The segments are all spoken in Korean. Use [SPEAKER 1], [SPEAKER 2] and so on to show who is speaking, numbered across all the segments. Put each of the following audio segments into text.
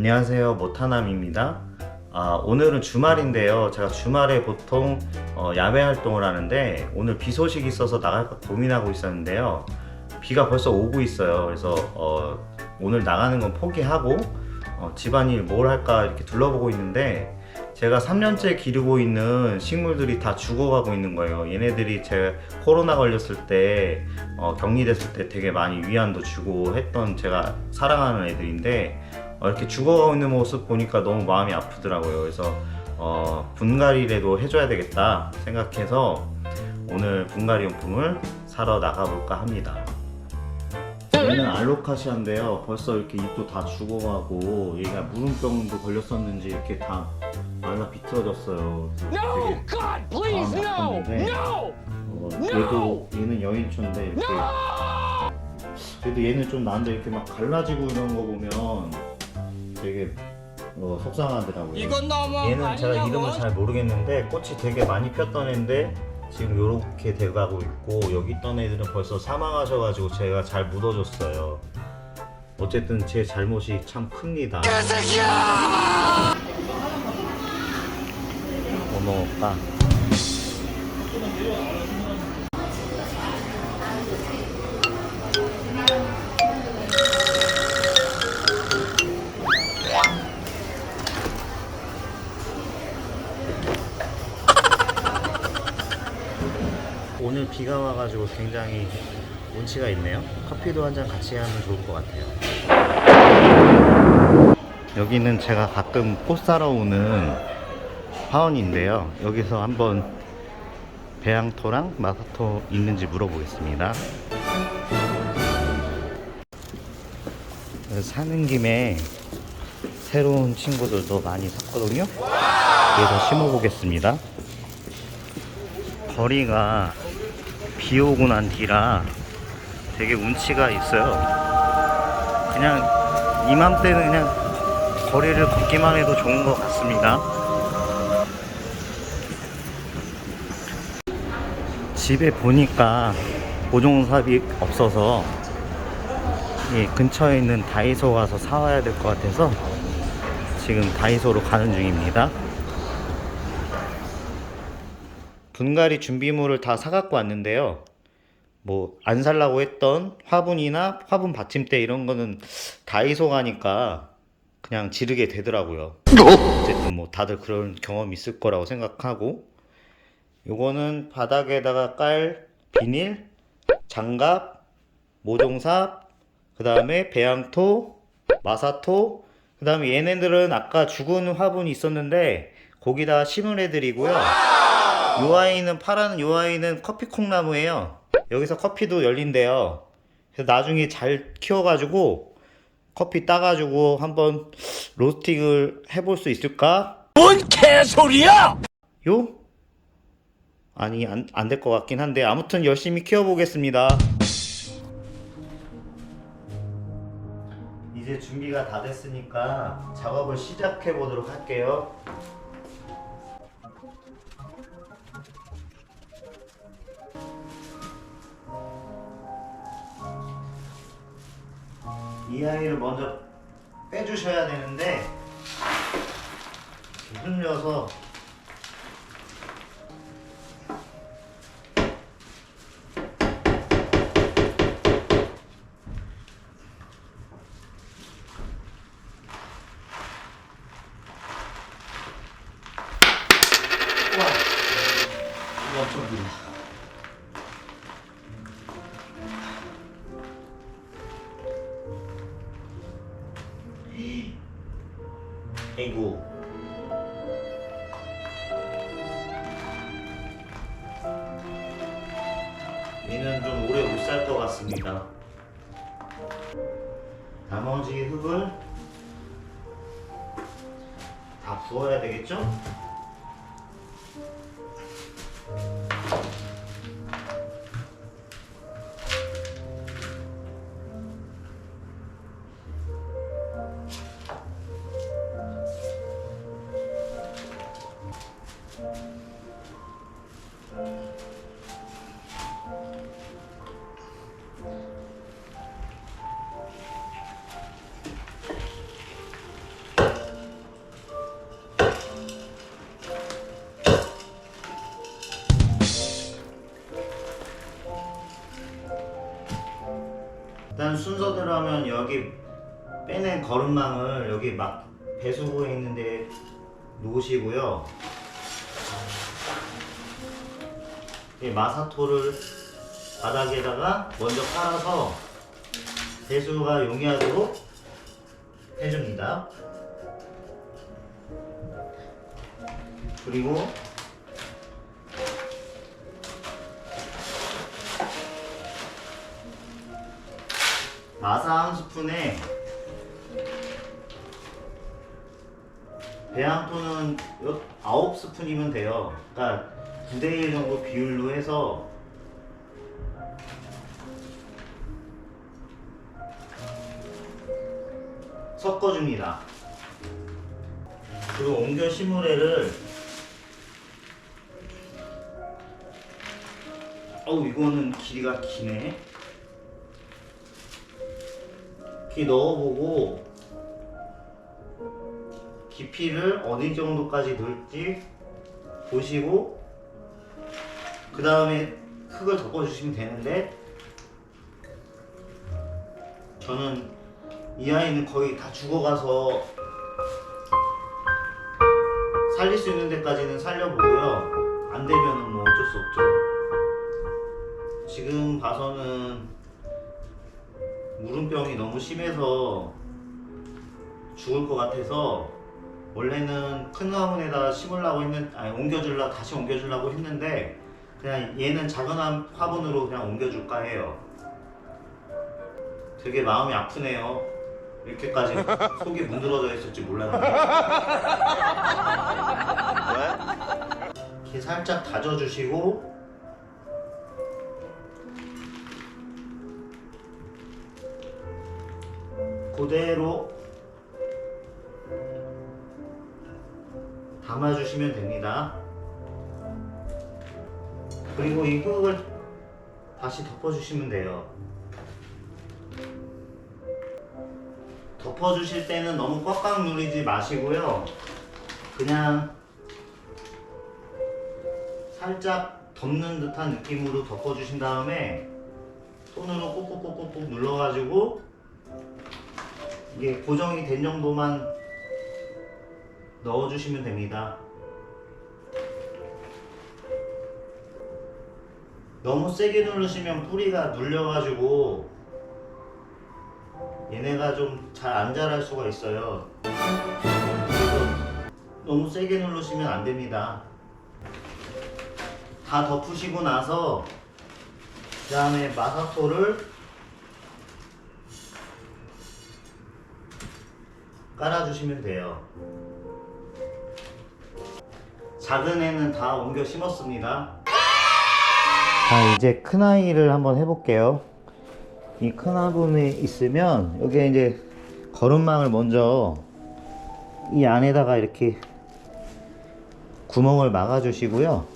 [SPEAKER 1] 안녕하세요. 모타남입니다. 아, 오늘은 주말인데요. 제가 주말에 보통 어, 야외 활동을 하는데 오늘 비 소식이 있어서 나갈까 고민하고 있었는데요. 비가 벌써 오고 있어요. 그래서 어, 오늘 나가는 건 포기하고 어, 집안일 뭘 할까 이렇게 둘러보고 있는데 제가 3년째 기르고 있는 식물들이 다 죽어가고 있는 거예요. 얘네들이 제 코로나 걸렸을 때 어, 격리됐을 때 되게 많이 위안도 주고 했던 제가 사랑하는 애들인데 어, 이렇게 죽어가고 있는 모습 보니까 너무 마음이 아프더라고요. 그래서 어, 분갈이라도 해줘야 되겠다 생각해서 오늘 분갈이 용품을 사러 나가볼까 합니다. 얘는 알로카시아인데요. 벌써 이렇게 잎도 다 죽어가고 얘가 무름병도 걸렸었는지 이렇게 다 말라 비틀어졌어요.
[SPEAKER 2] No,
[SPEAKER 1] 되게
[SPEAKER 2] God, please, no, no,
[SPEAKER 1] 어! 얘도 얘는 여인초인데 이렇게! 그래도 얘는 좀 나은데 이렇게 막 갈라지고 이런 거 보면 되게 어, 속상하더라고요.
[SPEAKER 2] 이건 너무
[SPEAKER 1] 얘는 제가 이름을 잘 모르겠는데 꽃이 되게 많이 폈던 애인데 지금 요렇게 돼가고 있고 여기 있던 애들은 벌써 사망하셔가지고 제가 잘 묻어줬어요. 어쨌든 제 잘못이 참 큽니다. 뭐 먹을까? 오 늘 비가 와가지고 굉장히 운치가 있네요. 커피도 한 잔 같이 하면 좋을 것 같아요. 여기는 제가 가끔 꽃 사러 오는 화원인데요. 여기서 한번 배양토랑 마사토 있는지 물어보겠습니다. 사는 김에 새로운 친구들도 많이 샀거든요. 그래서 심어보겠습니다. 거리가 비 오고 난 뒤라 되게 운치가 있어요. 그냥 이맘때는 그냥 거리를 걷기만 해도 좋은 것 같습니다. 집에 보니까 보종삽이 없어서 이 근처에 있는 다이소 가서 사와야 될 것 같아서 지금 다이소로 가는 중입니다. 분갈이 준비물을 다 사갖고 왔는데요. 뭐 안 살라고 했던 화분이나 화분 받침대 이런 거는 다이소 가니까 그냥 지르게 되더라고요. 어쨌든 뭐 다들 그런 경험 있을 거라고 생각하고 요거는 바닥에다가 깔 비닐, 장갑, 모종삽, 그 다음에 배양토, 마사토, 그 다음에 얘네들은 아까 죽은 화분이 있었는데 거기다 심을 해드리고요. 요 아이는 파란 요 아이는 커피 콩나무예요. 여기서 커피도 열린대요. 그래서 나중에 잘 키워가지고 커피 따가지고 한번 로스팅을 해볼 수 있을까?
[SPEAKER 2] 뭔 개소리야!
[SPEAKER 1] 요? 아니 안 안 될 것 같긴 한데 아무튼 열심히 키워보겠습니다. 이제 준비가 다 됐으니까 작업을 시작해 보도록 할게요. 이 아이를 먼저 빼주셔야 되는데 흔들려서 좀 오래 못 살 것 같습니다 나머지 흙을 다 부어야 되겠죠? 빼낸 거름망을 여기 막 배수구에 있는데 놓으시고요. 이 마사토를 바닥에다가 먼저 깔아서 배수가 용이하도록 해줍니다. 그리고 마사 한 스푼에 배양토는 9스푼이면 돼요. 그러니까 9대1 정도 비율로 해서 섞어줍니다. 그리고 옹겨 시무레를 어우 이거는 길이가 기네. 이렇게 넣어보고 깊이를 어디 정도까지 넣을지 보시고 그 다음에 흙을 덮어주시면 되는데 저는 이 아이는 거의 다 죽어가서 살릴 수 있는 데까지는 살려보고요. 안 되면은 뭐 어쩔 수 없죠. 지금 봐서는 무름병이 너무 심해서 죽을 것 같아서 원래는 큰 화분에다 심으려고 했는 아니 옮겨주려 다시 옮겨주려고 했는데 그냥 얘는 작은 화- 화분으로 그냥 옮겨줄까 해요. 되게 마음이 아프네요. 이렇게까지 속이 문드러져 있을지 몰랐는데. 이렇게 살짝 다져주시고 그대로 담아주시면 됩니다. 그리고 이 흙을 다시 덮어주시면 돼요. 덮어주실 때는 너무 꽉꽉 누르지 마시고요. 그냥 살짝 덮는 듯한 느낌으로 덮어주신 다음에 손으로 꾹꾹꾹꾹꾹 눌러가지고 이게 고정이 된 정도만 넣어주시면 됩니다. 너무 세게 누르시면 뿌리가 눌려가지고 얘네가 좀 잘 안 자랄 수가 있어요. 너무 세게 누르시면 안 됩니다. 다 덮으시고 나서 그 다음에 마사토를 깔아주시면 돼요. 작은 애는 다 옮겨 심었습니다. 자, 이제 큰 아이를 한번 해볼게요. 이 큰 화분에 있으면 여기에 이제 거름망을 먼저 이 안에다가 이렇게 구멍을 막아주시고요.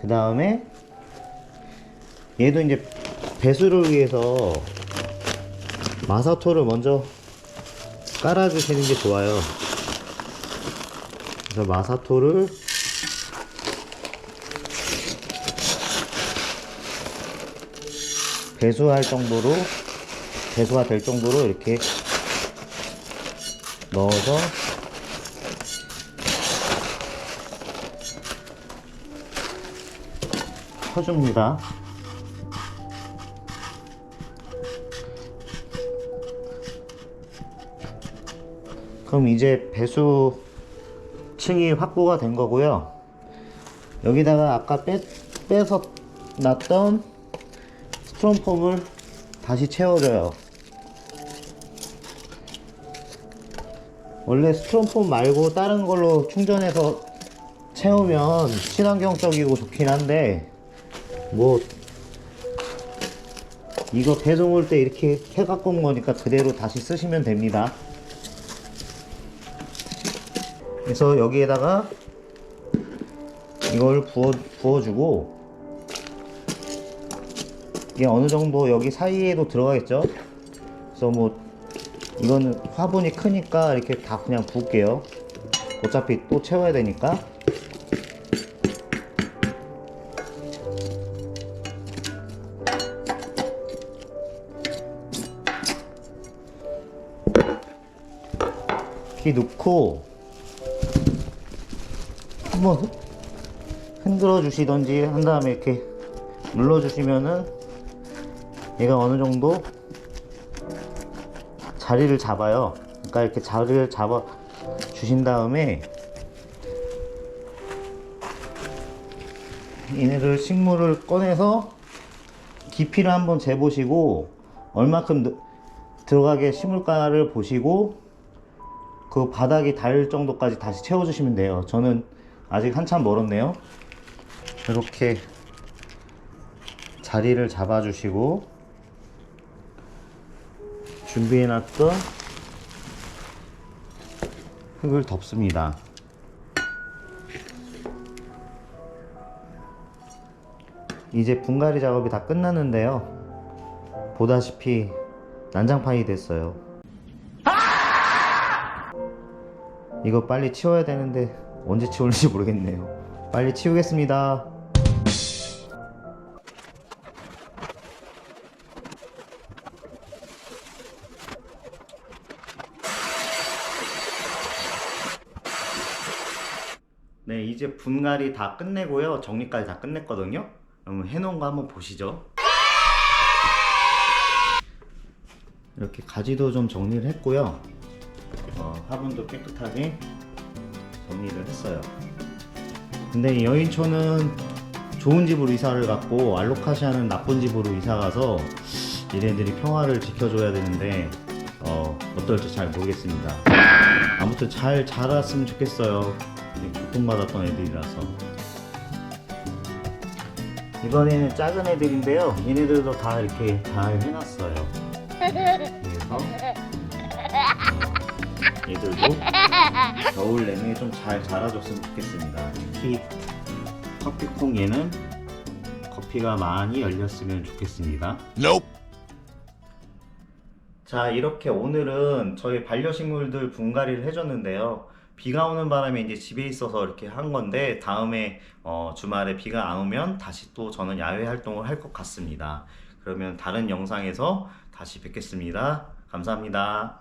[SPEAKER 1] 그 다음에 얘도 이제 배수를 위해서 마사토를 먼저 깔아주시는 게 좋아요. 그래서 마사토를 배수할 정도로 배수가 될 정도로 이렇게 넣어서 쳐줍니다. 그럼 이제 배수 층이 확보가 된 거고요. 여기다가 아까 빼, 빼서 놨던 스트롬폼을 다시 채워줘요. 원래 스트롬폼 말고 다른 걸로 충전해서 채우면 친환경적이고 좋긴 한데 뭐 이거 배송 올 때 이렇게 해 갖고 온 거니까 그대로 다시 쓰시면 됩니다. 그래서 여기에다가 이걸 부어, 부어주고 이게 어느 정도 여기 사이에도 들어가겠죠? 그래서 뭐 이거는 화분이 크니까 이렇게 다 그냥 부을게요. 어차피 또 채워야 되니까. 이렇게 넣고 한번 흔들어 주시던지 한 다음에 이렇게 눌러 주시면은 얘가 어느 정도 자리를 잡아요. 그러니까 이렇게 자리를 잡아 주신 다음에 얘네를 식물을 꺼내서 깊이를 한번 재보시고 얼마큼 느- 들어가게 심을까를 보시고 그 바닥이 닿을 정도까지 다시 채워주시면 돼요. 저는 아직 한참 멀었네요. 이렇게 자리를 잡아주시고 준비해놨던 흙을 덮습니다. 이제 분갈이 작업이 다 끝났는데요. 보다시피 난장판이 됐어요. 이거 빨리 치워야 되는데 언제 치울지 모르겠네요. 빨리 치우겠습니다. 네, 이제 분갈이 다 끝내고요. 정리까지 다 끝냈거든요. 그러면 해놓은 거 한번 보시죠. 이렇게 가지도 좀 정리를 했고요. 어, 화분도 깨끗하게 정리를 했어요. 근데 이 여인초는 좋은 집으로 이사를 갔고 알로카시아는 나쁜 집으로 이사 가서 얘네들이 평화를 지켜줘야 되는데 어, 어떨지 잘 모르겠습니다. 아무튼 잘 자랐으면 좋겠어요. 고통받았던 애들이라서. 이번에는 작은 애들인데요. 얘네들도 다 이렇게 잘 해놨어요. 그래서 얘들도 겨울 내내 좀 잘 자라줬으면 좋겠습니다. 특히 커피콩 얘는 커피가 많이 열렸으면 좋겠습니다.
[SPEAKER 2] Nope.
[SPEAKER 1] 자 이렇게 오늘은 저희 반려식물들 분갈이를 해줬는데요 비가 오는 바람에 이제 집에 있어서 이렇게 한 건데 다음에 어, 주말에 비가 안 오면 다시 또 저는 야외 활동을 할 것 같습니다 그러면 다른 영상에서 다시 뵙겠습니다 감사합니다